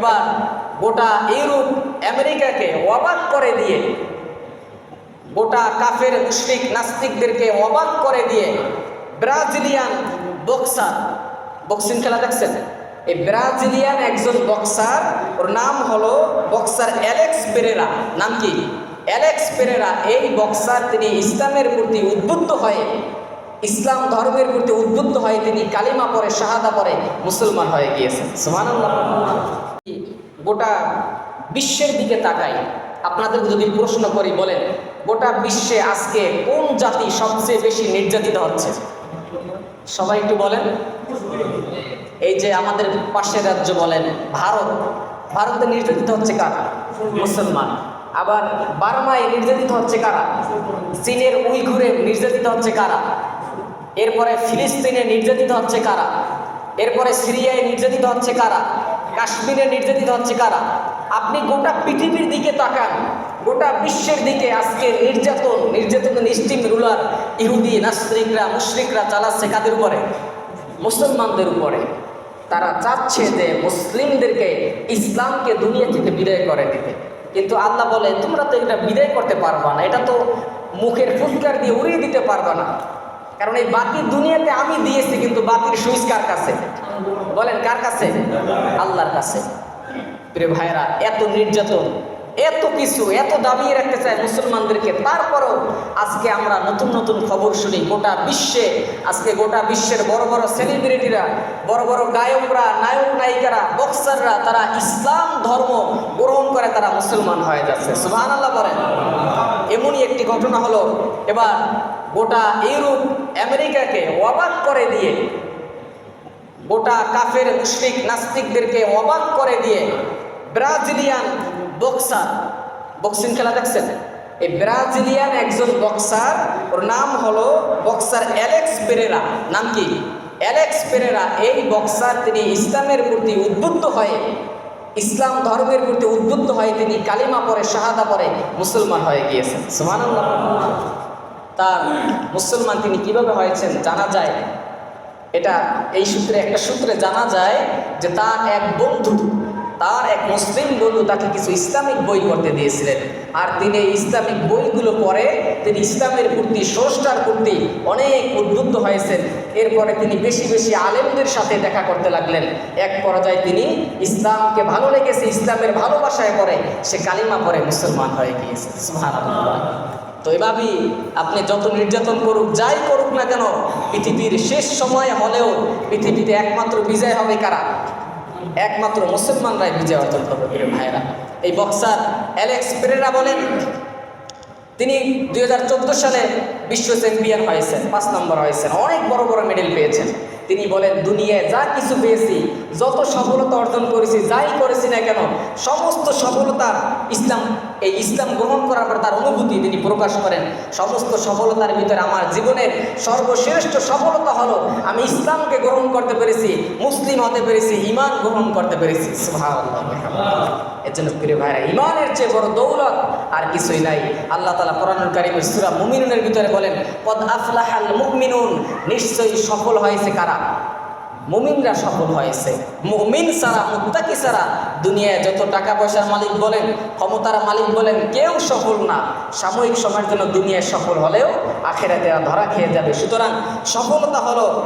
এবার গোটা ইউরোপ আমেরিকাকে অবাক করে দিয়ে, গোটা কাফের মুশরিক নাস্তিকদেরকে অবাক করে দিয়ে ব্রাজিলিয়ান বক্সার, বক্সিং খেলা দেখছেন? এই ব্রাজিলিয়ান একজন বক্সার, ওর নাম হলো বক্সার অ্যালেক্স পেরেরা। নাম কি? অ্যালেক্স পেরেরা, এই বক্সার তিনি ইসলামের প্রতি উদ্বুদ্ধ হয়ে, ইসলাম ধর্মের প্রতি উদ্বুদ্ধ হয়ে তিনি কালিমা পরে শাহাদা পরে মুসলমান হয়ে গিয়েছেন। সুবহানাল্লাহ। গোটা বিশ্বের দিকে তাকাই। আপনাদের যদি প্রশ্ন করি, বলেন, গোটা বিশ্বে আজকে কোন জাতি সবচেয়ে বেশি নির্যাতিত হচ্ছে? সবাই একটু বলেন। এই যে আমাদের পাশের রাজ্য বলেন, ভারত। ভারতে নির্যাতিত হচ্ছে কারা? মুসলমান। আবার বার্মায় নির্যাতিত হচ্ছে কারা? চীনের উইঘুরে নির্যাতিত হচ্ছে কারা? এরপরে ফিলিস্তিনে নির্যাতিত হচ্ছে কারা? এরপরে সিরিয়ায় নির্যাতিত হচ্ছে কারা? কাশ্মীরে নির্যাতিত হচ্ছে কারা? আপনি গোটা পৃথিবীর দিকে তাকান। গোটা বিশ্বের দিকে আজকে নির্যাতন নির্যাতন স্টিম রুলার ইহুদি, নাস্তিকরা, মুশরিকরা চালাচ্ছে কাদের উপরে? মুসলমানদের উপরে। তারা চাচ্ছে যে মুসলিমদেরকে ইসলামকে দুনিয়া থেকে বিদায় করে দিতে। কিন্তু আল্লাহ বলে, তোমরা তো এটা বিদায় করতে পারবা না। এটা তো মুখের ফুৎকার দিয়ে উড়িয়ে দিতে পারবা না। কারণ এই বাকি দুনিয়াতে আমি দিয়েছি, কিন্তু বাতির সুইচ কার কাছে। বলেন, কার কাছে? আল্লাহর কাছে। প্রিয় ভাইরা এত নির্যাতন, এত কিছু এত দাবিয়ে রাখতে চায় মুসলমানদেরকে। তারপরও আজকে আমরা নতুন নতুন খবর শুনি, গোটা বিশ্বে, আজকে গোটা বিশ্বের বড় বড় সেলিব্রিটিরা বড় বড় গায়করা, নায়ক নায়িকারা বক্সাররা তারা ইসলাম ধর্ম গ্রহণ করে তারা মুসলমান হয়ে যাচ্ছে। সুহান আল্লাহ বলেন। এমনই একটি ঘটনা হলো, এবার গোটা ইউরোপ, আমেরিকাকে অবাক করে দিয়ে গোটা কাফের মুশরিক নাস্তিকদেরকে অবাক করে দিয়ে ব্রাজিলিয়ান বক্সার, বক্সিং খেলা দেখছেন? এই ব্রাজিলিয়ান একজন বক্সার, ওর নাম হলো বক্সার অ্যালেক্স পেরেরা। নাম কি? অ্যালেক্স পেরেরা, এই বক্সার তিনি ইসলামের প্রতি উদ্বুদ্ধ হয়ে, ইসলাম ধর্মের প্রতি উদ্বুদ্ধ হয়ে তিনি কালিমা পরে শাহাদা পরে মুসলমান হয়ে গিয়েছেন। সুবহানাল্লাহ। তার মুসলমান তিনি কীভাবে হয়েছেন জানা যায়? এটা এই সূত্রে একটা সূত্রে জানা যায় যে তার এক বন্ধু, তার এক মুসলিম বন্ধু তাকে কিছু ইসলামিক বই করতে দিয়েছিলেন। আর তিনি ইসলামিক বইগুলো পড়ে তিনি ইসলামের প্রতি স্রষ্টার প্রতি অনেক উদ্বুদ্ধ হয়েছেন। এরপরে তিনি বেশি বেশি আলেমদের সাথে দেখা করতে লাগলেন। এক পর্যায়ে তিনি ইসলামকে ভালো লেগেছে, ইসলামের ভালোবাসায় পড়ে, সে কালিমা পরে মুসলমান হয়ে গিয়েছে। সুবহানাল্লাহ। তো এভাবেই আপনি যত নির্যাতন করুক, যাই করুক না কেন, পৃথিবীর শেষ সময় হলেও পৃথিবীতে একমাত্র বিজয় হবে কারা? একমাত্র মুসলমানরাই বিজয় অর্জন করবে, প্রিয় ভাইয়েরা। এই বক্সার অ্যালেক্স পেরেরা বলেন, তিনি দুই হাজার চোদ্দ সালে বিশ্ব চ্যাম্পিয়ন হয়েছেন, পাঁচ নম্বর হয়েছেন, অনেক বড় বড় মেডেল পেয়েছেন। তিনি বলেন, দুনিয়ায় যা কিছু পেয়েছি, যত সফলতা অর্জন করেছি, যাই করেছি না কেন, সমস্ত সফলতার ইসলাম এই ইসলাম গ্রহণ করার পর তার অনুভূতি তিনি প্রকাশ করেন। সমস্ত সফলতার ভিতরে আমার জীবনের সর্বশ্রেষ্ঠ সফলতা হলো, আমি ইসলামকে গ্রহণ করতে পেরেছি, মুসলিম হতে পেরেছি ইমান গ্রহণ করতে পেরেছি। এর জন্য প্রিয় ভাইরা ইমানের চেয়ে বড় দৌলত আর কিছুই নাই। আল্লাহ তালা কোরআনুল কারিমের সুরা মুমিনুনের ভিতরে বলেন, পদ আফলাহাল মুমিনুন নিশ্চয়ই সফল হয়েছে কারা? মুমিনরা সফল হয়েছে। মুমিন সারা মুত্তাকি সারা দুনিয়ায় যত টাকা পয়সার মালিক বলেন, ক্ষমতার মালিক বলেন, কেউ সফল না। সাময়িক সময়ের জন্য দুনিয়ায় সফল হলেও আখেরা আখেরাতে ধরা খেয়ে যাবে। সুতরাং সফলতা হলো